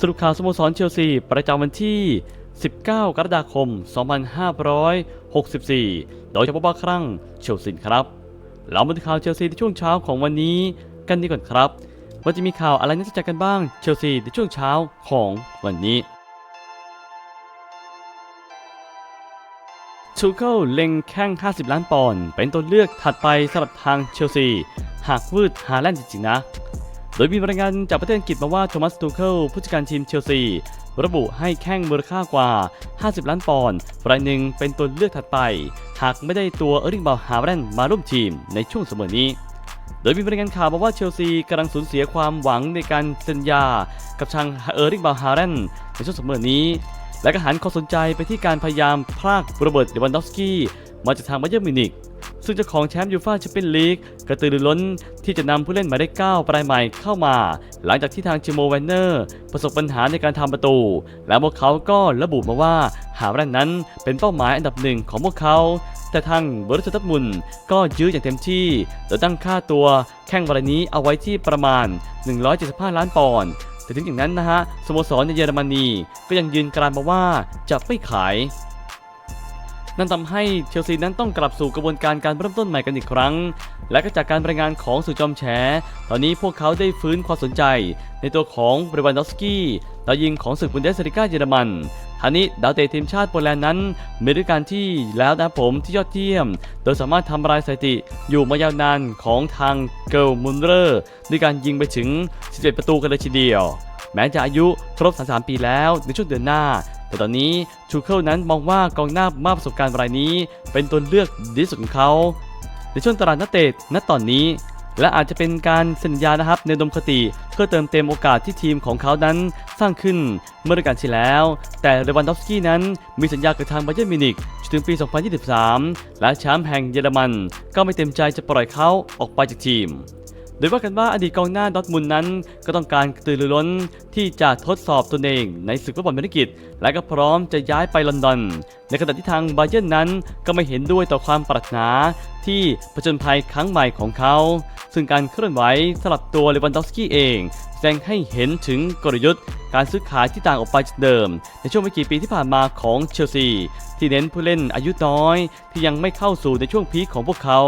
สรุปข่าวสโมสรเชลซี ประจำวันที่ 19 กรกฎาคม 2564 โดยเฉพาะบ้าครั้งเชลซีครับ เรามาดูข่าวเชลซีในช่วงเช้าของวันนี้กันดีก่อนครับ ว่าจะมีข่าวอะไรน่าสนใจกันบ้างเชลซีในช่วงเช้าของวันนี้ชูเคิลเล็งแข้ง 50 ล้านปอนด์เป็นตัวเลือกถัดไปสำหรับทางเชลซี หากวืดฮาแลนด์จริงๆนะ โดยมีรายงานจากประเทศอังกฤษมาว่าโทมัสตูเคิลผู้จัดการทีมเชลซี ระบุให้แข้งมูลค่ากว่า 50 ล้านปอนด์รายหนึ่งเป็นตัวเลือกถัดไป หากไม่ได้ตัวเออร์ลิงบาฮาแลนมาร่วมทีมในช่วงเสมอนี้โดยมีรายงานข่าวมาว่าเชลซีกำลังสูญเสียความหวังในการเซ็นยา กับทางเออร์ลิงบาฮาแลนในช่วงเสมอนี้ และก็หันความสนใจไปที่การพยายามพรากโรเบิร์ตเดวันดอฟสกี้ มาจากทางบาเยิร์นมิวนิกซึ่งเจ้าของแชมป์ยูฟ่าแชมเปี้ยนลีกกระตือรือร้นที่จะนำผู้เล่นหมายเลข9รายใหม่เข้ามา หลังจากที่ทางจิโมแวนเนอร์ประสบปัญหาในการทำประตู และพวกเขาก็ระบุมาว่าหาแรนนั้นเป็นเป้าหมายอันดับหนึ่งของพวกเขา แต่ทางบริษัททับมุนก็ยื้ออย่างเต็มที่โดยตั้งค่าตัวแข่งวันนี้เอาไว้ที่ประมาณ 175 ล้านปอนด์แต่ถึงอย่างนั้นนะฮะสโมสรในเยอรมนีก็ยังยืนกรานมาว่าจะไม่ขาย นั่นทำให้เชลซีนั้นต้องกลับสู่กระบวนการการเริ่มต้นใหม่กันอีกครั้ง และก็จากการรายงานของสื่อจอมแฉ ตอนนี้พวกเขาได้ฟื้นความสนใจ ในตัวของเบรวันดอฟสกี้ดาวยิงของศึกบุนเดสลิก้าเยอรมันท่านี้ดาวเตะทีมชาติโปแลนด์นั้นมีด้วยการที่แล้วนะผมที่ยอดเยี่ยม โดยสามารถทำลายสถิติอยู่มายาวนานของทางเกิลมุนเรอร์ด้วยการยิงไปถึง11ประตูกันเลยทีเดียว แม้จะอายุครบ 33 ปีแล้วในช่วงเดือนหน้า แต่ตอนนี้ชูเคิลนั้นมองว่ากองหน้ามากประสบการณ์รายนี้ เป็นตัวเลือกดีสุดของเขาในช่วงตลาดนักเตะณตอนนี้ และอาจจะเป็นการสัญญานะครับในดมคติเพื่อเติมเต็มโอกาสที่ทีมของเขานั้นสร้างขึ้นเมื่อฤดูกาลที่แล้ว แต่เรวันดอฟสกี้นั้นมีสัญญากับทางบาเยิร์นมิวนิกจนถึงปี 2023 และแชมป์แห่งเยอรมัน ก็ไม่เต็มใจจะปล่อยเขาออกไปจากทีม โดยว่ากันว่าอดีตกองหน้าดอทมุนนั้น ก็ต้องการตือรือร้นที่จะทดสอบตนเองในศึกฟุตบอลเมริกิจและก็พร้อมจะย้ายไปลอนดอน ในขณะที่ทางบาเยนนั้นก็ไม่เห็นด้วยต่อความปรารถนาที่ผจญภัยครั้งใหม่ของเขา ซึ่งการเคลื่อนไหวสลับตัวเลวันดอฟสกี้เอง แสดงให้เห็นถึงกลยุทธ์ การซื้อขายที่ต่างออกไปจากเดิม ในช่วงไม่กี่ปีที่ผ่านมาของเชลซีที่เน้นผู้เล่นอายุน้อย ที่ยังไม่เข้าสู่ในช่วงพีคของพวกเขา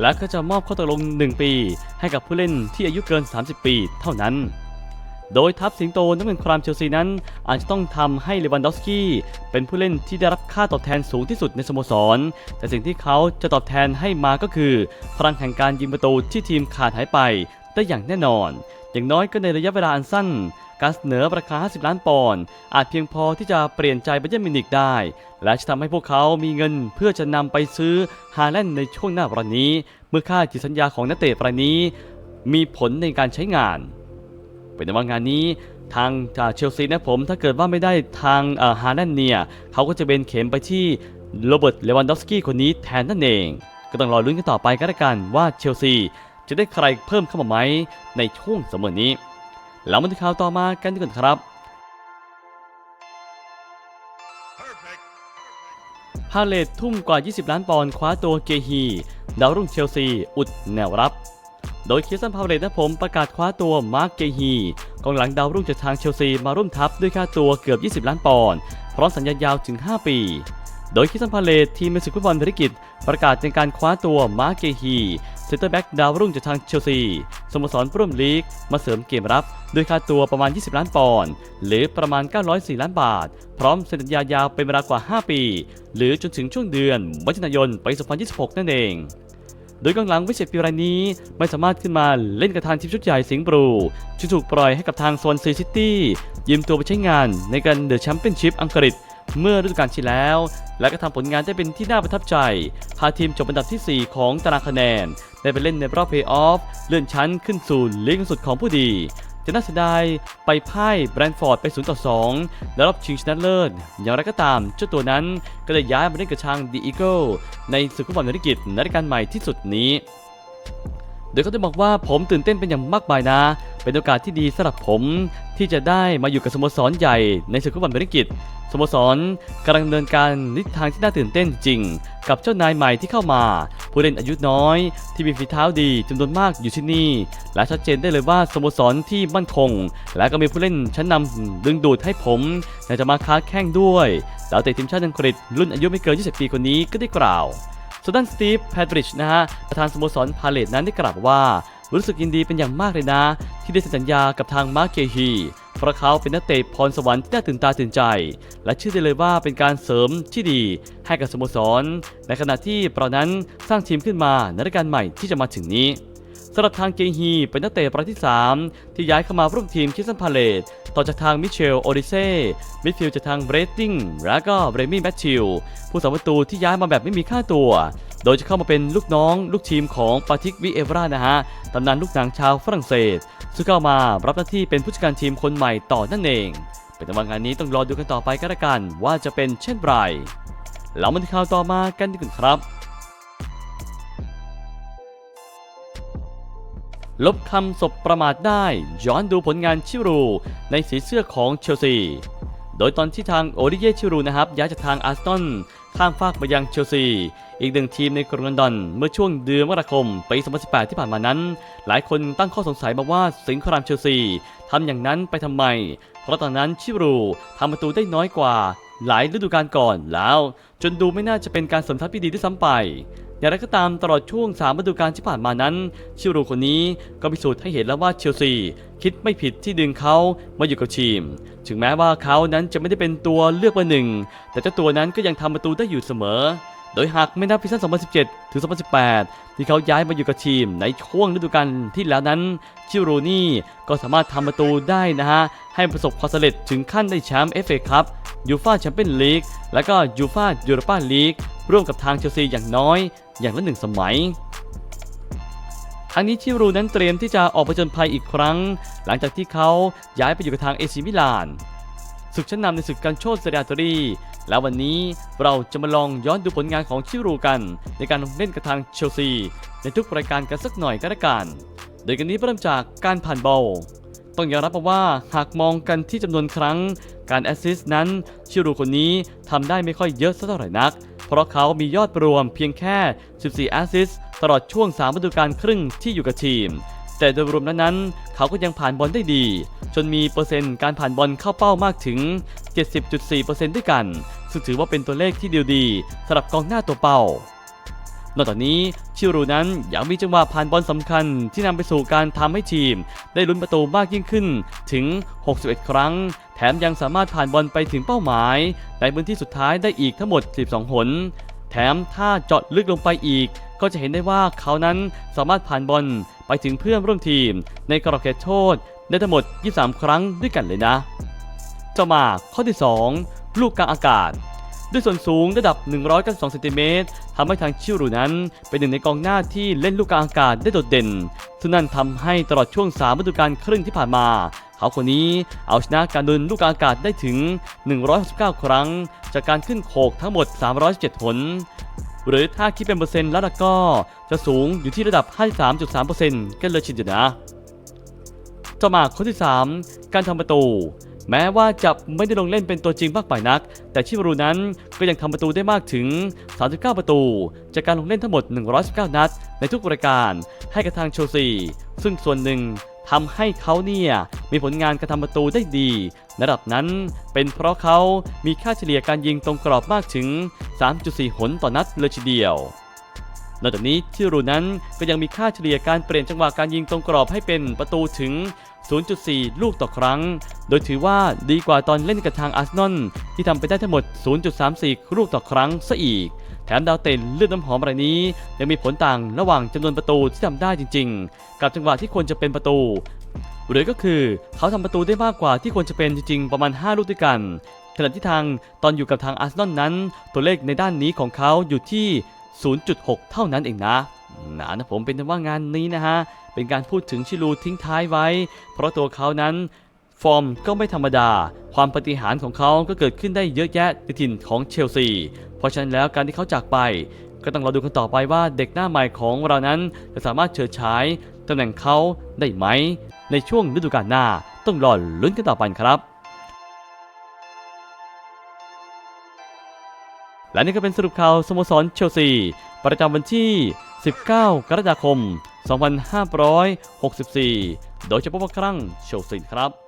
และก็จะมอบข้อตกลง 1 ปี ให้กับผู้เล่นที่อายุเกิน 30 ปีเท่านั้น โดยทัพสิงโตนักเงินครามเชลซีนั้น อาจจะต้องทำให้เลวันดอฟสกี้เป็นผู้เล่นที่ได้รับค่าตอบแทนสูงที่สุดในสโมสร แต่สิ่งที่เขาจะตอบแทนให้มาก็คือ พลังแห่งการยิงประตูที่ทีมขาดหายไปได้อย่างแน่นอน อย่างน้อยก็ในระยะเวลาอันสั้น การเสนอราคา 50 ล้านปอนด์อาจเพียงพอที่จะเปลี่ยนใจไบเยร์นมิวนิกได้ และจะทำให้พวกเขามีเงินเพื่อจะนำไปซื้อฮาแลนด์ในช่วงหน้าวันนี้ เมื่อค่าจิตสัญญาของนักเตะรายนี้ มีผลในการใช้งาน เป็นว่างานนี้ทางจากเชลซีนะผมถ้าเกิดว่าไม่ได้ทางฮาแลนด์เนี่ยเขาก็จะเป็นเข็มไปที่โรเบิร์ตเลวันดอฟสกี้คนนี้แทนนั่นเอง ก็ต้องรอลุ้นกันต่อไปก็แล้วกันว่าเชลซี จะได้ใครเพิ่มเข้ามาไหมในช่วงเสมอนี้ แล้วมาดูข่าวต่อมากันดีกว่าครับพาเลตทุ่มกว่า 20 ล้านปอนด์คว้าตัวเกฮี ดาวรุ่งเชลซี อุดแนวรับ โดยเคิสตันพาเลตนะผมประกาศคว้าตัวมาร์กเกฮีกองหลังดาวรุ่งจากทางเชลซีมาร่วมทัพด้วยค่าตัวเกือบ 20 ล้านปอนด์พร้อมสัญญายาวถึง 5 ปี โดยคิสันพาเลตทีมในศึกฟุตบอลภารกิจ ประกาศในการคว้าตัวมาร์เกฮีเซนเตอร์แบ็กดาวรุ่งจากทางเชลซีสโมสรร่วมลีก มาเสริมเกมรับด้วยค่าตัวประมาณ 20 ล้านปอนด์หรือประมาณ 904 ล้านบาท พร้อมเซ็นสัญญายาวเป็นเวลากว่า 5 ปี หรือจนถึงช่วงเดือนมิถุนายนปี 2026 นั่นเองโดยกองหลังวิเศษปีรายนี้ไม่สามารถขึ้นมาเล่นกับทางทีมชุดใหญ่สิงห์บลูจึงถูกปล่อยให้กับทางโซนซีซิตี้ยืมตัวไปใช้งานในการเดอะแชมเปี้ยนชิพอังกฤษ เมื่อฤดูกาลที่แล้ว และก็ทำผลงานได้เป็นที่น่าประทับใจ พาทีมจบอันดับทีสี่4 ของตารางคะแนน ได้ไปเล่นในรอบเพลย์ออฟเลื่อนชั้นขึ้นสู่ลีกสูงสุดของผู้ดีจะน่าเสียดายไปพ่ายแบรนท์ฟอร์ดไป0ต่อ2และรอบชิงชนะเลิศอย่างไรก็ตามเจ้าตัวนั้นก็ได้ย้ายมาเล่นกับทางดีอีเกิลในศึกฟุตบอลอังกฤษในรายการใหม่ที่สุดนี้ โดยเขาได้บอกว่าผมตื่นเต้นเป็นอย่างมากมายนะ เป็นโอกาสที่ดีสำหรับผมที่จะได้มาอยู่กับสโมสรใหญ่ในศึกฟุตบอลเบรกิตสโมสรกำลังดำเนินการนิทางที่น่าตื่นเต้นจริง กับเจ้านายใหม่ที่เข้ามา ผู้เล่นอายุน้อย ที่มีฝีเท้าดีจำนวนมากอยู่ที่นี่ และชัดเจนได้เลยว่าสโมสรที่มั่นคง และก็มีผู้เล่นชั้นนำดึงดูดให้ผมจะมาค้าแข่งด้วยดาวเตะทีมชาติอังกฤษรุ่นอายุไม่เกิน 20 ปีคนนี้ก็ได้กล่าว ส่วนด้านสตีฟแพดริชนะฮะประธานสโมสรพาเลตนั้นได้กล่าวว่า รู้สึกยินดีเป็นอย่างมากเลยนะ ที่ได้เซ็นสัญญากับทางมาร์เกฮีเพราะเขาเป็นนักเตะพรสวรรค์ที่น่าตื่นตาตื่นใจ และเชื่อได้เลยว่าเป็นการเสริมที่ดีให้กับสโมสร ในขณะที่เรานั้นสร้างทีมขึ้นมาในฤดูกาลใหม่ที่จะมาถึงนี้สำหรับทางเกฮีเป็นนักเตะประเภทที่ 3 ที่ย้ายเข้ามาร่วมทีมคิสซันพาเลต ต่อจากทางมิเชลโอดิเซ่มิดฟิลด์จากทางเบรตติงและก็เบรมี่แมทธิวผู้สาประตูที่ย้ายมาแบบไม่มีค่าตัว โดยจะเข้ามาเป็นลูกน้อง ลูกทีมของปาทิกวิเอวรานะฮะตำนานลูกหนังชาวฝรั่งเศส ซึ่งเข้ามารับหน้าที่เป็นผู้จัดการทีมคนใหม่ต่อนั่นเอง เป็นต่ว่างานนี้ต้องรอดูกันต่อไปก็แล้วกัน ว่าจะเป็นเช่นไรแล้วมาที่ข่าวต่อมากันดีกว่าครับ ลบคำศพประมาทได้ ย้อนดูผลงานชิรูในสีเสื้อของเชลซี โดยตอนที่ทางโอริเยชิรูนะครับย้ายจากทางอาร์ซนข้ามฟากมายังเชลซี อีกหนึ่งทีมในกรุงลอนดอน เมื่อช่วงเดือนมกราคมปี 2018 ที่ผ่านมานั้น หลายคนตั้งข้อสงสัยมาว่าสิงห์ครามเชลซีทำอย่างนั้นไปทำไม เพราะตอนนั้นชิรูทำประตูได้น้อยกว่าหลายฤดูกาลก่อนแล้ว จนดูไม่น่าจะเป็นการสมทัพที่ดีด้วยซ้ำไป อย่างไรก็ตามตลอดช่วง3ฤดูกาลที่ผ่านมานั้น ชิรูคนนี้ก็พิสูจน์ให้เห็นแล้วว่าเชลซีคิดไม่ผิดที่ดึงเขามาอยู่กับทีม ถึงแม้ว่าเขานั้นจะไม่ได้เป็นตัวเลือกเบอร์หนึ่ง แต่เจ้าตัวนั้นก็ยังทำประตูได้อยู่เสมอ โดยหากไม่นับซีซั่น 2017 ถึง 2018 ที่เขาย้ายมาอยู่กับทีมในช่วงฤดูกาลที่แล้วนั้น ชิรูนี่ก็สามารถทำประตูได้นะฮะ ให้ประสบความสำเร็จถึงขั้นได้แชมป์เอฟเอคัพยูฟาแชมเปี้ยนลีก และก็ยูฟายูโรปาลีกร่วมกับทางเชลซีอย่างน้อย อย่างละหนึ่งสมัย ทั้งนี้ชิรูนั้นเตรียมที่จะออกผจญภัยอีกครั้ง หลังจากที่เขาย้ายไปอยู่กับทางเอซิมิลานศึกชั้นนำในศึกการโชดเซเรียตอรี แล้ววันนี้เราจะมาลองย้อนดูผลงานของชิรูกัน ในการเล่นกับทางเชลซี ในทุกรายการกันสักหน่อยก็แล้วกัน โดยกันนี้เริ่มจากการผ่านบอลต้องยอมรับว่าหากมองกันที่จำนวนครั้ง การแอสซิสต์นั้นชิรูคนนี้ทำได้ไม่ค่อยเยอะสักเท่าไหร่นัก เพราะเขามียอดรวมเพียงแค่ 14 แอสซิสต์ตลอดช่วง3ฤดูกาลครึ่งที่อยู่กับทีม แต่โดยรวมนั้นๆ เขาก็ยังผ่านบอลได้ดี จนมีเปอร์เซ็นต์การผ่านบอลเข้าเป้ามากถึง 70.4%ด้วยกัน ซึ่งถือว่าเป็นตัวเลขที่ดีดีสำหรับกองหน้าตัวเป้า นอกจากนี้ชิรูนั้นยังมีจังหวะผ่านบอลสำคัญที่นำไปสู่การทำให้ทีม ได้ลุ้นประตูมากยิ่งขึ้นถึง 61 ครั้ง แถมยังสามารถผ่านบอลไปถึงเป้าหมาย ในพื้นที่สุดท้ายได้อีกทั้งหมด 12 หน แถมถ้าเจาะลึกลงไปอีก ก็จะเห็นได้ว่าเขานั้นสามารถผ่านบอลไปถึงเพื่อนร่วมทีม ในกรอบเขตโทษ ได้ทั้งหมด 23 ครั้งด้วยกันเลยนะต่อมาข้อที่ 2 ลูกกลางอากาศ ด้วยส่วนสูงระดับ 192เซนติเมตรทำให้ทางชิรูนั้น เป็นหนึ่งในกองหน้าที่เล่นลูกกลางอากาศได้โดดเด่นซึ่งนั่นทำให้ตลอดช่วง3ฤดูกาลครึ่งที่ผ่านมา เขาคนนี้เอาชนะการดินลูกกลางอากาศได้ถึง 169 ครั้ง จากการขึ้นโขกทั้งหมด317หน หรือถ้าคิดเป็นเปอร์เซ็นต์แล้วก็จะสูงอยู่ที่ระดับ 53.3%กันเลยทีเดียวนะ ต่อมาข้อที่ 3 การทำประตู แม้ว่าจะไม่ได้ลงเล่นเป็นตัวจริงมากไปนัก แต่ชิมารูนั้นก็ยังทำประตูได้มากถึง 39 ประตู จากการลงเล่นทั้งหมด 119 นัด ในทุกรายการให้กับทางเชซี ซึ่งส่วนหนึ่งทำให้เขาเนี่ยมีผลงานการทำประตูได้ดีระดับนั้นเป็นเพราะเขามีค่าเฉลี่ยการยิงตรงกรอบมากถึง 3.4 หนต่อนัดเลยทีเดียวนอกจากนี้ที่รูนั้นก็ยังมีค่าเฉลี่ยการเปลี่ยนจังหวะการยิงตรงกรอบให้เป็นประตูถึง 0.4 ลูกต่อครั้ง โดยถือว่าดีกว่าตอนเล่นกับทางอาร์เซนอลที่ทำไปได้ทั้งหมด 0.34 ลูกต่อครั้งซะอีก แถมดาวเตนเลือดน้ำหอมรายนี้ยังมีผลต่างระหว่างจำนวนประตูที่ทำได้จริง ๆ กับจังหวะที่ควรจะเป็นประตูหรือก็คือเขาทำประตูได้มากกว่าที่ควรจะเป็นจริงๆ ประมาณ 5 ลูกด้วยกัน ขณะที่ทางตอนอยู่กับทางอาร์เซนอลนั้น ตัวเลขในด้านนี้ของเขาอยู่ที่ 0.6 เท่านั้นเองนะ นะนะผมเป็นว่างานนี้นะฮะ เป็นการพูดถึงชิลูทิ้งท้ายไว้ เพราะตัวเขานั้นฟอร์มก็ไม่ธรรมดา ความปฏิหารของเขาก็เกิดขึ้นได้เยอะแยะในถิ่นของเชลซี เพราะฉะนั้นแล้วการที่เขาจากไป ก็ต้องรอดูกันต่อไปว่าเด็กหน้าใหม่ของเรานั้นจะสามารถเฉิดฉายตำแหน่งเขาได้ไหม ในช่วงฤดูกาลหน้าต้องรอลุ้นกันต่อไปครับ และนี่ก็เป็นสรุปข่าวสโมสรเชลซี ประจำวันที่ 19 กรกฎาคม 2564 โดยเฉพาะครั้งเชลซีครับ